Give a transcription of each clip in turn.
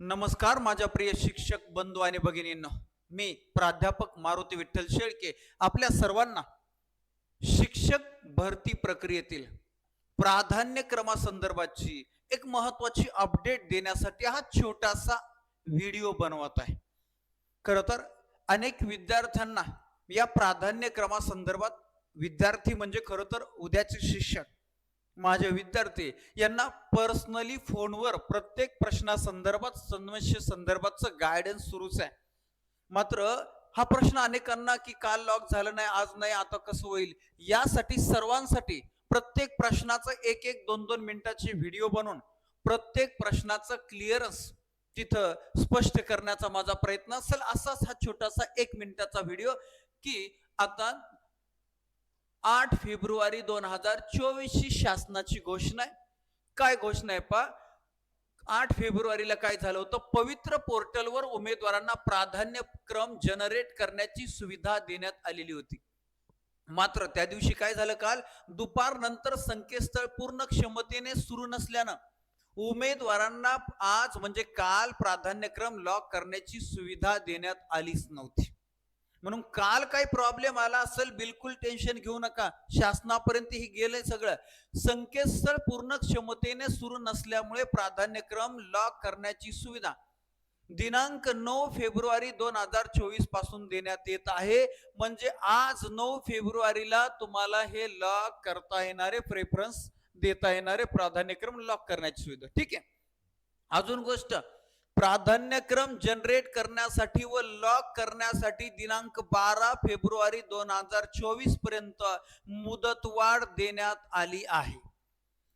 नमस्कार माझ्या प्रिय शिक्षक बंधू आणि भगिनींना. मी प्राध्यापक मारुती विठ्ठल शेळके आपल्या सर्वांना शिक्षक भरती प्रक्रियेतील प्राधान्यक्रमासंदर्भाची एक महत्वाची अपडेट देण्यासाठी हा छोटासा व्हिडिओ बनवत आहे. खर तर अनेक विद्यार्थ्यांना या प्राधान्यक्रमासंदर्भात विद्यार्थी म्हणजे खरं तर उद्याचे शिक्षक माझे विद्यार्थी यांना पर्सनली फोनवर प्रत्येक प्रश्नासंदर्भात समस्ये संदर्भातचं गायडन्स सुरूच आहे. मात्र हा प्रश्न अनेकांना की काल लॉक झालं नाही आज नाही आता कसं होईल? यासाठी सर्वांसाठी प्रत्येक प्रश्नाचं एक एक दोन दोन मिनिटाचे व्हिडिओ बनवून प्रत्येक प्रश्नाचं क्लिअरन्स तिथं स्पष्ट करण्याचा माझा प्रयत्न असेल असाच हा छोटासा एक मिनिटाचा व्हिडिओ की आता आठ फेब्रुवारी दोन हजार चोवीस ची शासनाची घोषणा आहे. काय घोषणा आहे पा आठ फेब्रुवारीला काय झालं होतं? पवित्र पोर्टलवर उमेदवारांना प्राधान्यक्रम जनरेट करण्याची सुविधा देण्यात आलेली होती. मात्र त्या दिवशी काय झालं काल? दुपार नंतर संकेतस्थळ पूर्ण क्षमतेने सुरू नसल्यानं उमेदवारांना आज म्हणजे काल प्राधान्यक्रम लॉक करण्याची सुविधा देण्यात आलीच नव्हती. म्हणून काल काही प्रॉब्लेम आला असेल बिलकुल टेन्शन घेऊ नका. शासनापर्यंत ही गेलंय सगळं. संकेतस्थळ पूर्ण क्षमतेने सुरू नसल्यामुळे प्राधान्यक्रम लॉक करण्याची सुविधा. दिनांक नऊ फेब्रुवारी दोन हजार चोवीसपासून देण्यात येत आहे. म्हणजे आज नऊ फेब्रुवारीला तुम्हाला हे लॉक करता येणारे प्रेफरन्स देता येणारे प्राधान्यक्रम लॉक करण्याची सुविधा. ठीक आहे? अजून गोष्ट. प्राधान्यक्रम जनरेट करण्यासाठी व लॉक करण्यासाठी दिनांक बारा फेब्रुवारी दोन हजार चोवीसपर्यंत मुदतवाढ देण्यात आली आहे.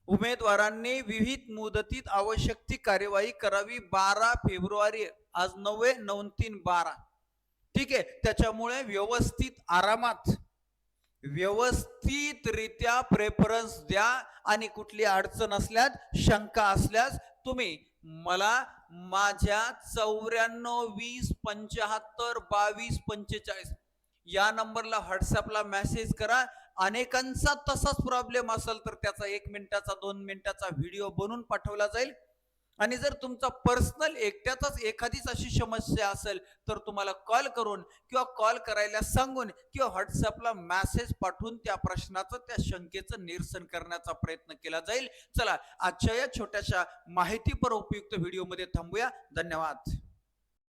उमेदवारांनी विविध मुदतीत आवश्यक ती कार्यवाही करावी. बारा फेब्रुवारी आज नव्हे नऊ तीन बारा. ठीक आहे? त्याच्यामुळे व्यवस्थित आरामात व्यवस्थितरित्या प्रेफरन्स द्या आणि कुठली अडचण असल्यास शंका असल्यास तुम्ही मला माझ्या चौऱ्याण्णव वीस पंच्याहत्तर बावीस पंचेचाळीस या नंबरला व्हॉट्सअपला मेसेज करा. अनेकांचा तसाच प्रॉब्लेम असेल तर त्याचा एक मिनिटाचा दोन मिनिटाचा व्हिडिओ बनवून पाठवला जाईल. आणि जर तुमचा पर्सनल एकट्याचाच एखादीच अशी समस्या असेल तर तुम्हाला कॉल करून किंवा कॉल करायला सांगून किंवा व्हॉट्सअपला मॅसेज पाठवून त्या प्रश्नाचं त्या शंकेचं निरसन करण्याचा प्रयत्न केला जाईल. चला आजच्या या छोट्याशा माहितीपर उपयुक्त व्हिडिओमध्ये थांबूया. धन्यवाद.